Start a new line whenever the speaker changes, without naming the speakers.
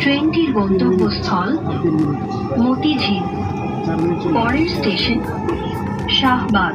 ট্রেনটির গন্তব্যস্থল মতিঝিল। পরের স্টেশন শাহবাগ।